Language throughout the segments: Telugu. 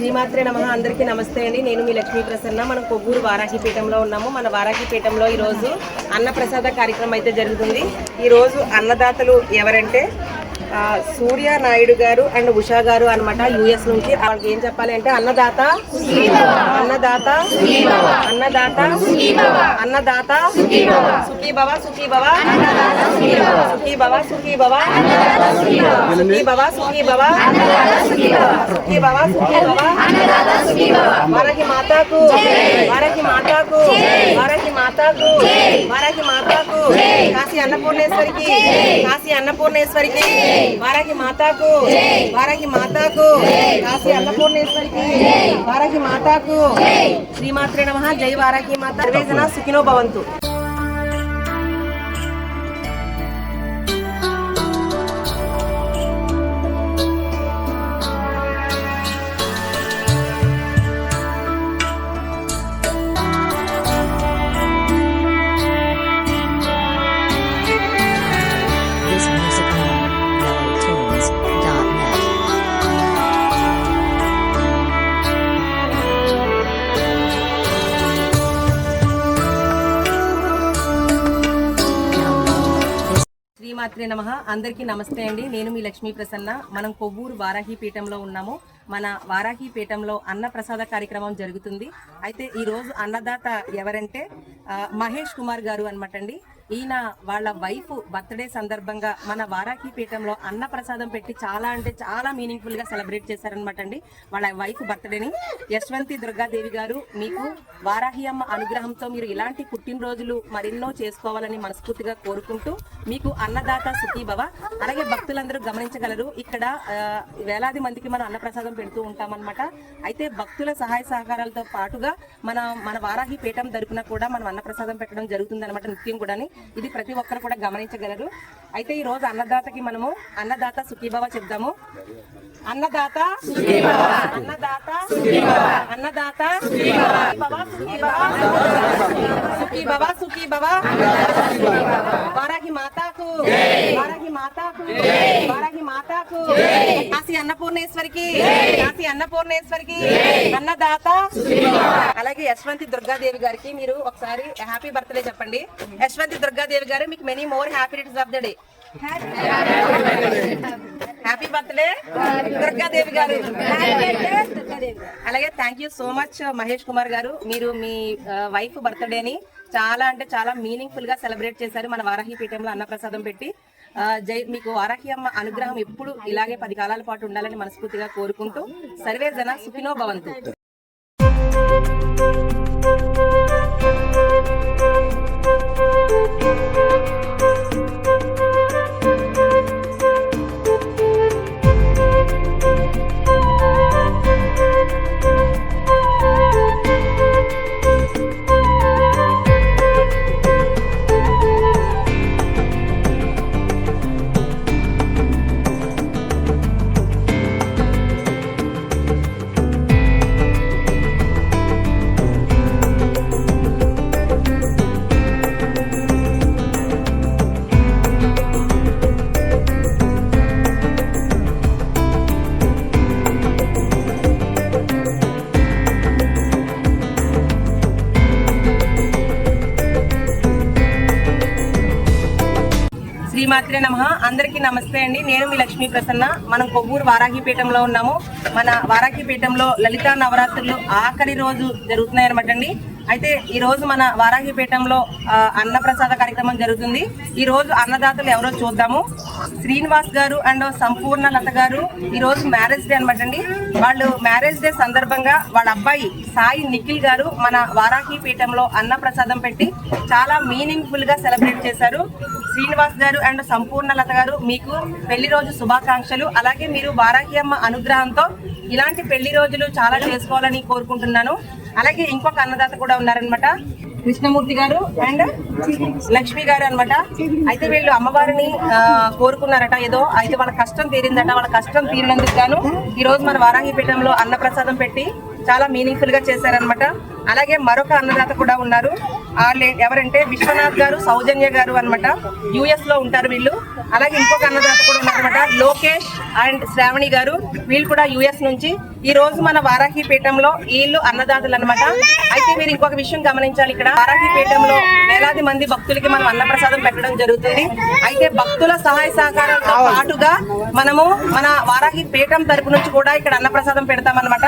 శ్రీమాత్రే నమ. అందరికీ నమస్తే అండి. నేను మీ లక్ష్మీ ప్రసన్న. మనం కొవ్వూరు వారాహిపీఠంలో ఉన్నాము. మన వారాహిపీఠంలో ఈరోజు అన్నప్రసాద కార్యక్రమం అయితే జరుగుతుంది. ఈరోజు అన్నదాతలు ఎవరంటే సూర్య నాయుడు గారు అండ్ ఉషా గారు అనమాట యుఎస్ నుంచి. వాళ్ళకి ఏం చెప్పాలి అంటే అన్నదాత అన్నదాత అన్నదాత అన్నదాత సుఖీభవ సుఖీభవ సుఖీభవ సుఖీభవ సుఖీభవ సుఖీభవ సుఖీభవ సుఖీభవ. వారకి మాతాకు వారకి మాతాకు వారకి మాతాకు వారకి మాతాకు. కాశీ అన్నపూర్ణేశ్వరికి కాశీ అన్నపూర్ణేశ్వరికి. వారకి మాతాకు. వారకి మాతాకు. కాశీ అన్నపూర్ణేశ్వరికి. వారకి మాతాకు. శ్రీమాత్రే నమ. జై వారకి మాత. సుఖినో భవంతు. శ్రీమాత్రే నమ. అందరికీ నమస్తే అండి. నేను మీ లక్ష్మీ ప్రసన్న. మనం కొవ్వూరు వారాహి పీఠంలో ఉన్నాము. మన వారాహి పీఠంలో అన్న ప్రసాద కార్యక్రమం జరుగుతుంది. అయితే ఈరోజు అన్నదాత ఎవరంటే మహేష్ కుమార్ గారు అనమాట అండి. ఈయన వాళ్ళ వైఫ్ బర్త్డే సందర్భంగా మన వారాహి పీఠంలో అన్న ప్రసాదం పెట్టి చాలా అంటే చాలా మీనింగ్ఫుల్గా సెలబ్రేట్ చేశారనమాట అండి. వాళ్ళ వైఫ్ బర్త్డేని. యశ్వంతి దుర్గాదేవి గారు మీకు వారాహి అమ్మ అనుగ్రహంతో మీరు ఇలాంటి పుట్టినరోజులు మరెన్నో చేసుకోవాలని మనస్ఫూర్తిగా కోరుకుంటూ మీకు అన్నదాత సుఖీభవ. అలాగే భక్తులందరూ గమనించగలరు ఇక్కడ వేలాది మందికి మనం అన్నప్రసాదం పెడుతూ ఉంటామన్నమాట. అయితే భక్తుల సహాయ సహకారాలతో పాటుగా మన మన వారాహి పీఠం తరపున కూడా మనం అన్నప్రసాదం పెట్టడం జరుగుతుంది అనమాట నిత్యం కూడా ఇది ప్రతి ఒక్కరు కూడా గమనించగలరు. అయితే ఈ రోజు అన్నదాతకి మనము అన్నదాత సుఖీభవ చెప్దాము. అన్నదాత అన్నదాత అన్నదాత సుఖీ భవ సుఖీ భవ వారాహి మాతాకు. వారాహి మాతాకు. వారాహి మాతాకు. కాశీ అన్నపూర్ణేశ్వరికి. కాశీ అన్నపూర్ణేశ్వరికి. అన్నదాత. అలాగే యశ్వంతి దుర్గాదేవి గారికి మీరు ఒకసారి హ్యాపీ బర్త్డే చెప్పండి. యశ్వంతి దుర్గాదేవి గారు మీకు many more happy returns of the day happy birthday Durgadevi గారు. అలాగే thank you so much Mahesh Kumar గారు. మీరు మీ వైఫ్ బర్త్డేని చాలా అంటే చాలా మీనింగ్ఫుల్గా సెలబ్రేట్ చేశారు. మన వారాహి పీఠంలో అన్నప్రసాదం పెట్టి. జై మీకు వారాహి అమ్మ అనుగ్రహం ఎప్పుడు ఇలాగే పది కాలాల పాటు ఉండాలని మనస్ఫూర్తిగా కోరుకుంటూ సర్వే జన సుఖినో భవంతు. మాత్రే నమ. అందరికీ నమస్తే అండి. నేను మీ లక్ష్మీ ప్రసన్న. మనం కొవ్వూరు వారాహిపీఠంలో ఉన్నాము. మన వారాహిపీఠంలో లలితా నవరాత్రులు ఆఖరి రోజు జరుగుతున్నాయి అనమాట అండి. అయితే ఈ రోజు మన వారాహిపీఠంలో అన్నప్రసాద కార్యక్రమం జరుగుతుంది. ఈ రోజు అన్నదాతలు ఎవరో చూద్దాము. శ్రీనివాస్ గారు అండ్ సంపూర్ణ లత గారు ఈ రోజు మ్యారేజ్ డే అనమాట అండి. వాళ్ళు మ్యారేజ్ డే సందర్భంగా వాళ్ళ అబ్బాయి సాయి నిఖిల్ గారు మన వారాహి పీఠంలో అన్నప్రసాదం పెట్టి చాలా మీనింగ్ఫుల్గా సెలబ్రేట్ చేశారు. శ్రీనివాస్ గారు అండ్ సంపూర్ణ లత గారు మీకు పెళ్ళి రోజు శుభాకాంక్షలు. అలాగే మీరు వారాహి అమ్మ అనుగ్రహంతో ఇలాంటి పెళ్ళి రోజులు చాలా చేసుకోవాలని కోరుకుంటున్నాను. అలాగే ఇంకొక అన్నదాత కూడా ఉన్నారనమాట కృష్ణమూర్తి గారు అండ్ లక్ష్మి గారు అన్నమాట. అయితే వీళ్ళు అమ్మవారిని ఆ, కోరుకున్నారట. ఏదో అయితే వాళ్ళ కష్టం తీరిందట. వాళ్ళ కష్టం తీరినందుకు గాను ఈ రోజు మన వారాహిపీఠంలో అన్నప్రసాదం పెట్టి చాలా మీనింగ్ఫుల్గా చేశారనమాట అలాగే మరొక అన్నదాత కూడా ఉన్నారు. వాళ్ళు ఎవరంటే విశ్వనాథ్ గారు సౌజన్య గారు అన్నమాట. యుఎస్లో ఉంటారు వీళ్ళు. అలాగే ఇంకొక అన్నదాత కూడా ఉన్నారన్నమాట లోకేష్ అండ్ శ్రావణి గారు. వీళ్ళు కూడా యుఎస్ నుంచి. ఈ రోజు మన వారాహి పీఠంలో వీళ్ళు అన్నదాతలు అన్నమాట. అయితే మీరు ఇంకొక విషయం గమనించాలి ఇక్కడ. వారాహి పీఠంలో వేలాది మంది భక్తులకి మనం అన్నప్రసాదం పెట్టడం జరుగుతుంది. అయితే భక్తుల సహాయ సహకారాలతో పాటుగా మనము మన వారాహి పీఠం తరపు నుంచి కూడా ఇక్కడ అన్నప్రసాదం పెడతామన్నమాట.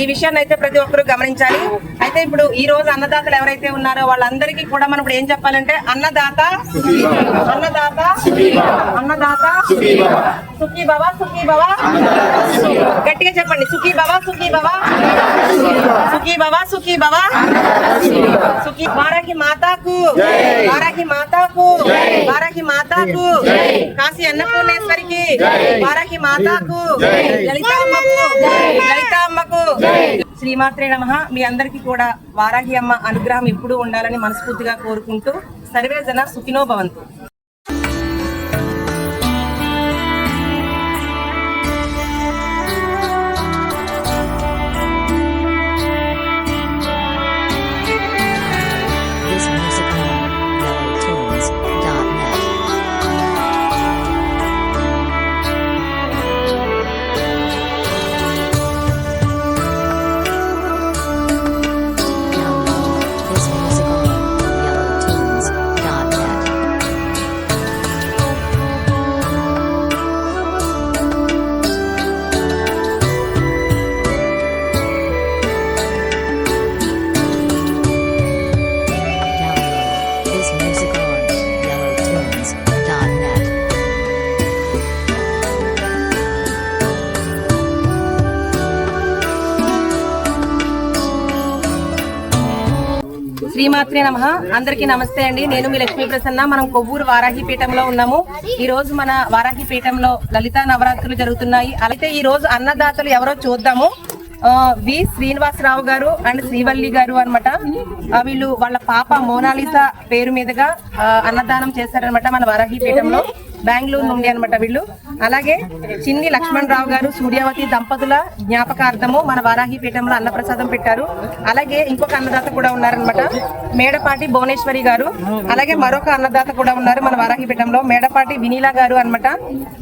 ఈ విషయాన్ని అయితే ప్రతి ఒక్కరు గమనించాలి. అయితే ఇప్పుడు ఈ రోజు అన్నదాతలు ఎవరైతే ఉన్నారో వాళ్ళందరికీ కూడా మనం ఇప్పుడు ఏం చెప్పాలంటే అన్నదాత అన్నదాత అన్నదాత సుఖీ బాబా సుఖీ బాబా గట్టిగా చెప్పండి. సుఖీ బాబా సుఖీ బాబా సుఖీ బాబా సుఖీ బాబా సుఖీ వారాకి మాతాకు వారాకి మాతాకు వారాకి మాతాకు కాశీ అన్నపూర్ణేశ్వరికి వారాకి మాతాకు లలితామ్మకు లలితామ్మకు శ్రీమాత్రే నమ. మీ అందరికీ కూడా వారాహి అమ్మ అనుగ్రహం ఎప్పుడూ ఉండాలని మనస్ఫూర్తిగా కోరుకుంటూ సర్వే జన సుఖినో భవంతు. శ్రీమాత్రే నమ. అందరికీ నమస్తే అండి. నేను మీ లక్ష్మీ ప్రసన్న. మనం కొవ్వూరు వారాహి పీఠంలో ఉన్నాము. ఈ రోజు మన వారాహి పీఠంలో లలితా నవరాత్రులు జరుగుతున్నాయి. అయితే ఈ రోజు అన్నదాతలు ఎవరో చూద్దాము. ఆ, వి శ్రీనివాసరావు గారు అండ్ శ్రీవల్లి గారు అనమాట వీళ్ళు వాళ్ళ పాప మోనాలిసా పేరు మీదుగా అన్నదానం చేశారనమాట మన వారాహి పీఠంలో. బెంగళూరు నుండి అనమాట వీళ్ళు. అలాగే చిన్ని లక్ష్మణ్ రావు గారు సూర్యావతి దంపతుల జ్ఞాపకార్థము మన వారాహి పీఠంలో అన్నప్రసాదం పెట్టారు. అలాగే ఇంకొక అన్నదాత కూడా ఉన్నారనమాట మేడపాటి భువనేశ్వరి గారు. అలాగే మరొక అన్నదాత కూడా ఉన్నారు మన వారాహి పీఠంలో మేడపాటి వినీలా గారు అన్నమాట.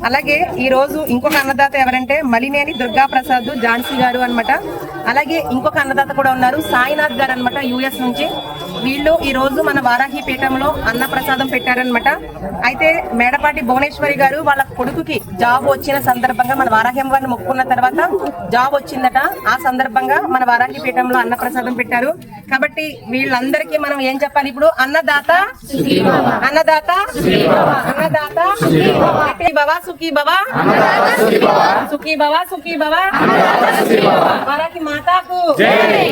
అలాగే ఈ రోజు ఇంకొక అన్నదాత ఎవరంటే మలినేని దుర్గా ప్రసాద్ ఝాన్సీ గారు అనమాట అలాగే ఇంకొక అన్నదాత కూడా ఉన్నారు. సాయినాథ్ గారు అన్నమాట యుఎస్ నుంచి. వీళ్ళు ఈ రోజు మన వారాహి పీఠంలో అన్న ప్రసాదం పెట్టారనమాట అయితే మేడపాటి భువనేశ్వరి గారు వాళ్ళ కొడుకుకి జాబ్ వచ్చిన సందర్భంగా మన వారాహి అమ్మవారిని మొక్కున్న తర్వాత జాబ్ వచ్చిందట. ఆ సందర్భంగా మన వారాహి పీఠంలో అన్న ప్రసాదం పెట్టారు. కాబట్టి వీళ్ళందరికీ మనం ఏం చెప్పాలి ఇప్పుడు? అన్నదాత అన్నదాత అన్నదాత సుఖీ భవ సుఖీ భవ సుఖీ భవ సుఖీ భవ వారాహి మాతాకు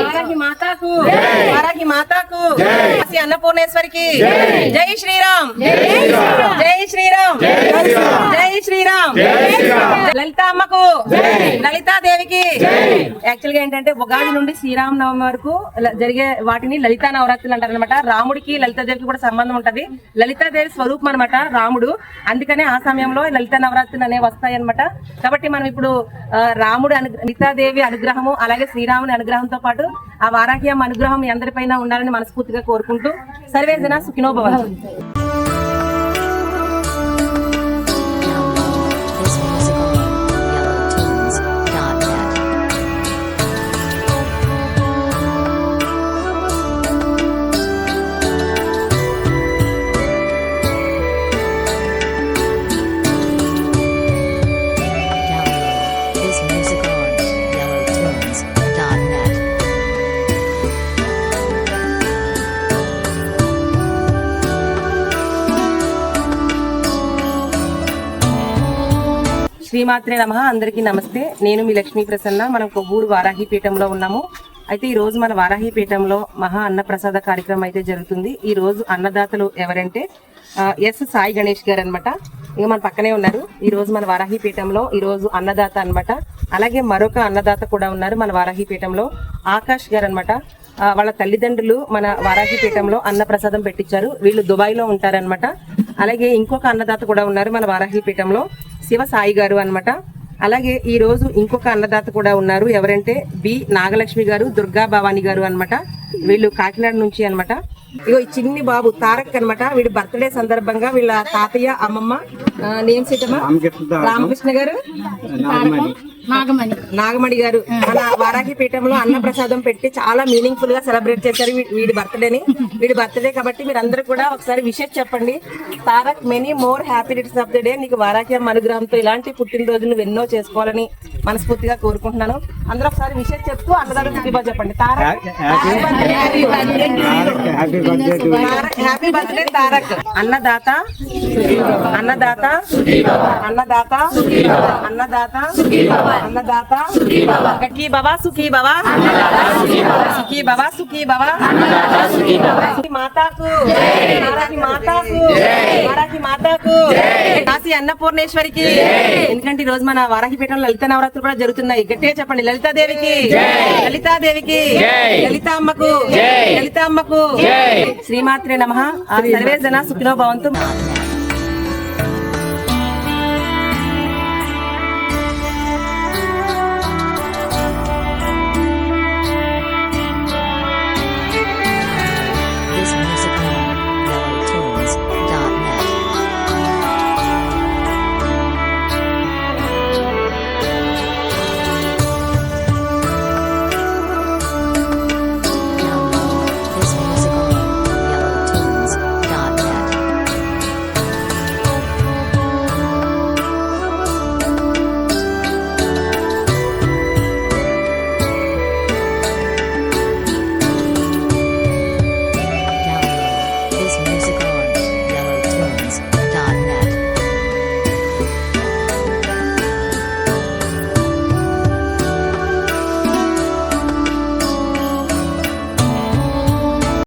వారాహి మాతాకు. వారాహి మాతాకు అన్నపూర్ణేశ్వరికి. జై శ్రీరామ్. జై శ్రీరామ్. జై శ్రీరామ్. లలిత అమ్మకు. లలితాదేవికి. యాక్చువల్గా ఏంటంటే ఉగాది నుండి శ్రీరామనవమి వరకు ల- జరిగే వాటిని లలితా నవరాత్రులు అంటారు అనమాట రాముడికి లలితాదేవికి కూడా సంబంధం ఉంటది. లలితాదేవి స్వరూపం అనమాట రాముడు. అందుకనే ఆ సమయంలో లలితా నవరాత్రులు అనేవి వస్తాయి అనమాట కాబట్టి మనం ఇప్పుడు రాముడు అను లలితాదేవి అనుగ్రహము అలాగే శ్రీరాముని అనుగ్రహంతో పాటు ఆ వారాహి అమ్మ అనుగ్రహం మీ అందరిపైన ఉండాలని మనస్ఫూర్తిగా కోరుకుంటూ సర్వేజన సుఖినో శ్రీమాత్రే నమ. అందరికీ నమస్తే. నేను మీ లక్ష్మీ ప్రసన్న. మనం కొవ్వూరు వారాహి పీఠంలో ఉన్నాము. అయితే ఈ రోజు మన వారాహి పీఠంలో మహా అన్న ప్రసాద కార్యక్రమం అయితే జరుగుతుంది. ఈ రోజు అన్నదాతలు ఎవరంటే ఎస్ సాయి గణేష్ గారు అనమాట ఇంకా మన పక్కనే ఉన్నారు. ఈ రోజు మన వారాహి పీఠంలో ఈ రోజు అన్నదాత అన్నమాట. అలాగే మరొక అన్నదాత కూడా ఉన్నారు మన వారాహిపీఠంలో ఆకాష్ గారు అనమాట వాళ్ళ తల్లిదండ్రులు మన వారాహి పీఠంలో పెట్టించారు. వీళ్ళు దుబాయ్లో ఉంటారనమాట అలాగే ఇంకొక అన్నదాత కూడా ఉన్నారు మన వారాహి పీఠంలో. శివ సాయి గారు అన్నమాట. అలాగే ఈ రోజు ఇంకొక అన్నదాత కూడా ఉన్నారు. ఎవరంటే బి నాగలక్ష్మి గారు దుర్గా భవాని గారు అన్నమాట. వీళ్ళు కాకినాడ నుంచి అన్నమాట. ఇగో ఈ చిన్ని బాబు తారక్ అన్నమాట. వీడి బర్త్డే సందర్భంగా వీళ్ళ తాతయ్య అమ్మమ్మ నేమ్ సీటమ్మా రామకృష్ణ గారు. నాగమణి. నాగమణి గారు మన వారాహి పీఠంలో అన్న ప్రసాదం పెట్టి చాలా మీనింగ్ఫుల్గా సెలబ్రేట్ చేశారు వీడి బర్త్డేని వీడి బర్త్డే కాబట్టి మీరు అందరూ కూడా ఒకసారి విషయం చెప్పండి. Tarak many more happy returns of the day నీకు వారాహి అమ్మ అనుగ్రహంతో ఇలాంటి పుట్టినరోజులు ఎన్నో చేసుకోవాలని మనస్ఫూర్తిగా కోరుకుంటున్నాను. అందరూ ఒకసారి విషయం చెప్తూ అన్నదానం శుభా చెప్పండి. Tarak Tarak happy birthday Tarak. అన్నదాత అన్నదాత అన్నదాత అన్నదాత అన్నదాత సుఖీ బాబా సుఖీ బాబా సుఖీ బాబా సుఖీ బాబా మాతాకు. మారాకి మాతాకు. మారాకి మాతాకు. కాశీ అన్నపూర్ణేశ్వరికి. ఎందుకంటే ఈ రోజు మన వారాహిపీఠంలో లలిత నవరాత్రులు కూడా జరుగుతున్నాయి. గట్టిగా చెప్పండి. లలితాదేవికి. లలితాదేవికి. లలిత అమ్మకు లలిత అమ్మకు శ్రీమాత్రే నమ. సర్వే జన సుఖినో భవంతు